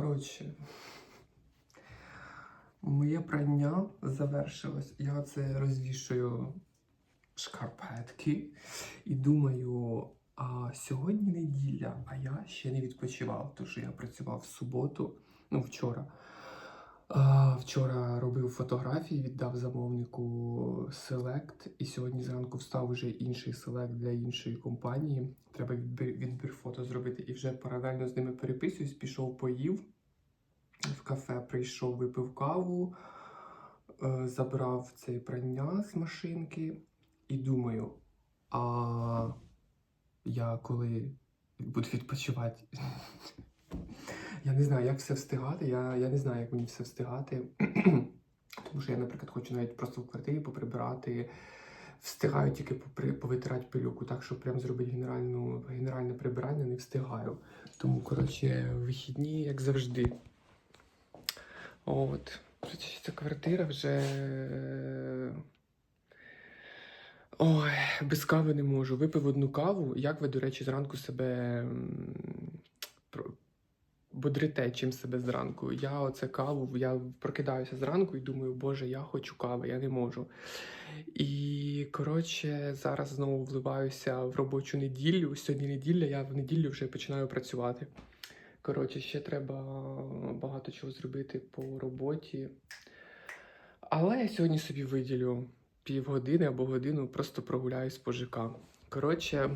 Коротше, моє прання завершилось. Я це розвішую шкарпетки і думаю, а сьогодні неділя, а я ще не відпочивав, тому що я працював в суботу, ну вчора. Вчора робив фотографії, віддав замовнику селект, і сьогодні зранку встав уже інший селект для іншої компанії. Треба відбір, відбір фото зробити і вже паралельно з ними переписуюсь. Пішов, поїв в кафе, прийшов, випив каву, е, забрав це прання з машинки і думаю, а я коли буду відпочивати. Я не знаю, як все встигати. Я, я не знаю, як мені все встигати. Тому що я, наприклад, хочу навіть просто в квартирі поприбирати. Встигаю тільки повитирати пилюку, так що прям зробити генеральну, генеральне прибирання не встигаю. Тому, коротше, вихідні, як завжди. От. Ця квартира вже. Ой, без кави не можу. Випив одну каву. Як ви, до речі, зранку себе бодрите, чим себе зранку? Я оце каву, я прокидаюся зранку і думаю, боже, я хочу кави, я не можу. І коротше, зараз знову вливаюся в робочу неділю. Сьогодні неділя, я в неділю вже починаю працювати. Коротше, ще треба багато чого зробити по роботі. Але я сьогодні собі виділю півгодини або годину, просто прогуляюсь по ЖК. Коротше,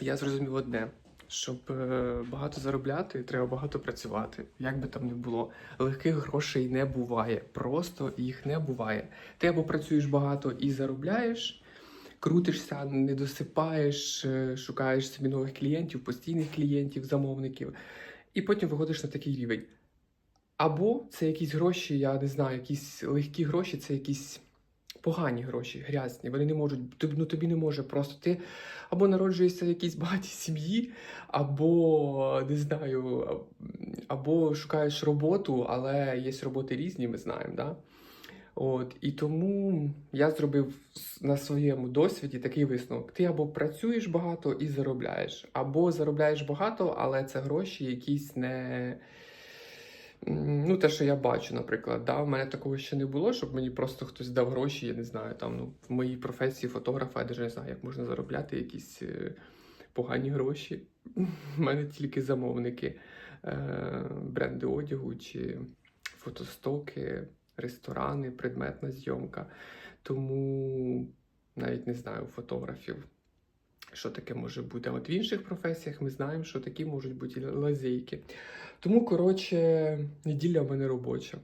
я зрозумів одне: щоб е, багато заробляти, треба багато працювати. Як би там не було. Легких грошей не буває. Просто їх не буває. Ти або працюєш багато і заробляєш, крутишся, не досипаєш, е, шукаєш собі нових клієнтів, постійних клієнтів, замовників, і потім виходиш на такий рівень. Або це якісь гроші, я не знаю, якісь легкі гроші, це якісь погані гроші, грязні. Вони не можуть, ну тобі не може просто. Ти або народжуєшся в якійсь багатій сім'ї, або не знаю, або шукаєш роботу, але є роботи різні, ми знаємо, да? От, і тому я зробив на своєму досвіді такий висновок: ти або працюєш багато і заробляєш, або заробляєш багато, але це гроші якісь не. Ну, те, що я бачу, наприклад, да, в мене такого ще не було, щоб мені просто хтось дав гроші, я не знаю, там ну, в моїй професії фотографа, я навіть не знаю, як можна заробляти якісь е, погані гроші. У мене тільки замовники, е, бренди одягу чи фотостоки, ресторани, предметна зйомка. Тому навіть не знаю фотографів, що таке може бути. А от в інших професіях ми знаємо, що такі можуть бути лазейки. Тому, коротше, неділя в мене робоча.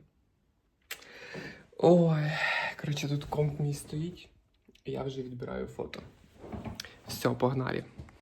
Ой, коротше, тут комп мій стоїть, і я вже відбираю фото. Все, погнали.